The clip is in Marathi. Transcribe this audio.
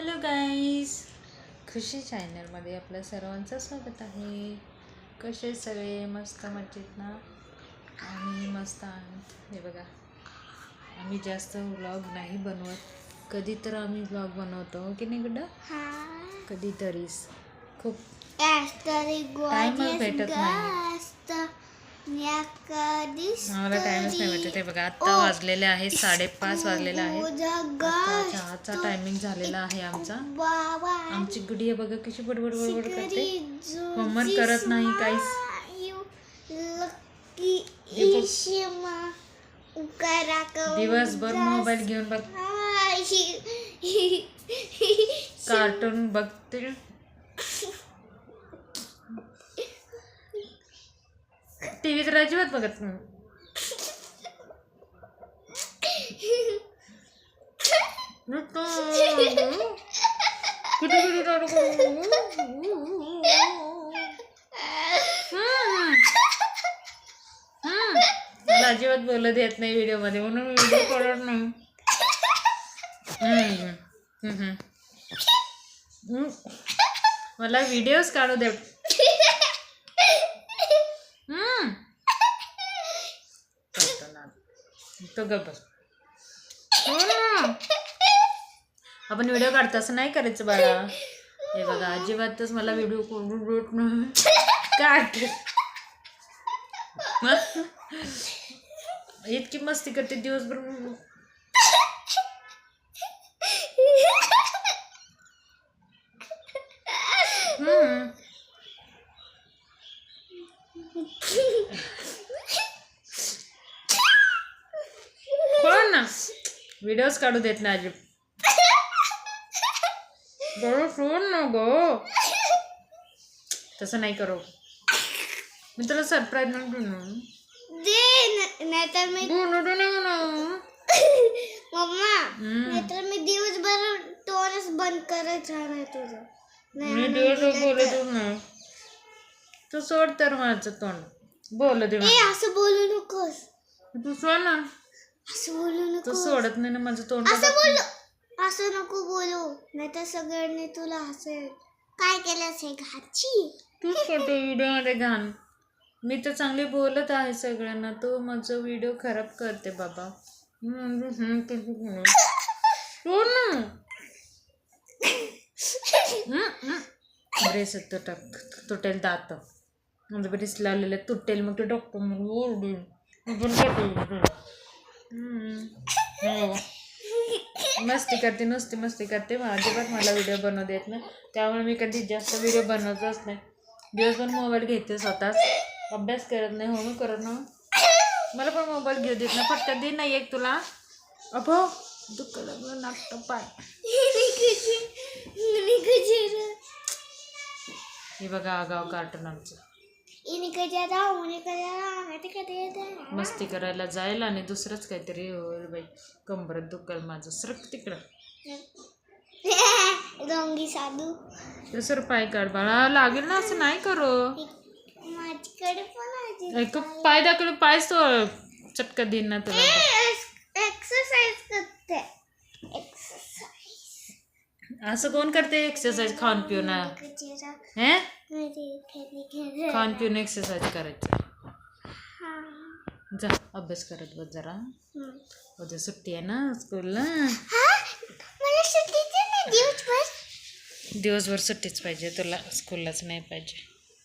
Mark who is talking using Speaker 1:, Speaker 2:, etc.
Speaker 1: हॅलो गाईज खुशी चॅनलमध्ये आपल्या सर्वांचं स्वागत आहे. कसे सगळे? मस्त मजेत ना? आम्ही मस्त आहोत हे बघा. आम्ही जास्त व्लॉग नाही बनवत. कधी तर आम्ही व्लॉग बनवतो हो की नाही गुड्डा? कधीतरीच. खूप Time च भेटत नाही. आम्हाला टाइमच नाही भेटत हे बघा. आत्ता वाजलेले आहे साडेपाच वाजलेले आहे आता चहाचा टायमिंग झालेला आहे आमचा. आमची गुडी आहे बघा कशी बडबड बडबड करते. होमवर्क करत नाही काहीच. हे दिवसभर मोबाईल घेऊन बघ. कार्टून बघते. टी व्ही तर अजिबात बघत नाही. अजिबात बोलत येत नाही व्हिडिओमध्ये म्हणून व्हिडिओ करत नाही. मला व्हिडिओज काढू दे हम्म. करतो ना. तो गप हो ना. आपण व्हिडिओ काढतो असं नाही करायचं बाळा हे बघा अजिबातच मला व्हिडिओ करून काढ इतकी मस्ती करते दिवसभर हम्म. कोण ना व्हिडिओज काढू देत नाही अजिब बरं सोड ना ग. तसं नाही करू. मी तुला सरप्राईज म्हणतो ना
Speaker 2: नाहीतर मी. मम्मा. नाहीतर मी दिवसभर तोंडच बंद करत राहणार तुझं. नाही
Speaker 1: मी दिवस बोलतच नाही. तू सोड तर माझं तोंड. बोल दे
Speaker 2: ए. असं बोलू नकोस.
Speaker 1: तू सोड ना.
Speaker 2: असं बोलू
Speaker 1: तू
Speaker 2: नको
Speaker 1: सोडत नाही ना माझं तोंड
Speaker 2: असं बोलू. असं नको बोलू. नाहीतर सगळ्यांनी तुला हसेल काय केलंस हे घाची
Speaker 1: तूच करतो व्हिडिओमध्ये घाण. मी तर चांगली बोलत आहे सगळ्यांना. तू माझं व्हिडिओ खराब करते बाबा. हम्म? सोड ना हम्म, हम्म. ब्रेस तुटक तुटेल दात. माझं ब्रेस लावलेलं तुटेल मग ते डॉक्टर मग ओरडून. आपण. हो. मस्ती करते नुसती मस्ती करते. मग अजिबात मला व्हिडिओ बनवू देत नाही. त्यामुळे मी कधी जास्त व्हिडिओ बनवतच नाही. दिवसभर मोबाईल घेते स्वतःच. अभ्यास करत नाही हो मी करत ना मला पण मोबाईल घेऊ देत नाही. फक्त दे नाही एक तुला. अभो दुःख लागलं नाटक पाय. हे बघा आगाव कार्टून आमचं. मस्ती करायला जायला आणि दुसरंच काहीतरी होईल बाई कंबरत दुखल माझं. सरक तिकडं.
Speaker 2: रंगी साधू.
Speaker 1: दुसरं पाय काढ बाळा. लागेल ना असं नाही करू. पाय दाखवलं पायच तो चटका देईन ना तुला.
Speaker 2: एक्सरसाइज करते. एक्सरसाइज.
Speaker 1: असं कोण करते? एक्सरसाइज खाऊन पिऊन पिऊन एक्सरसाइज करायचं. जा अभ्यास करत बस जरा. उद्या सुट्टी आहे ना स्कूलला दिवसभर. सुट्टीच पाहिजे तुला स्कूललाच नाही पाहिजे.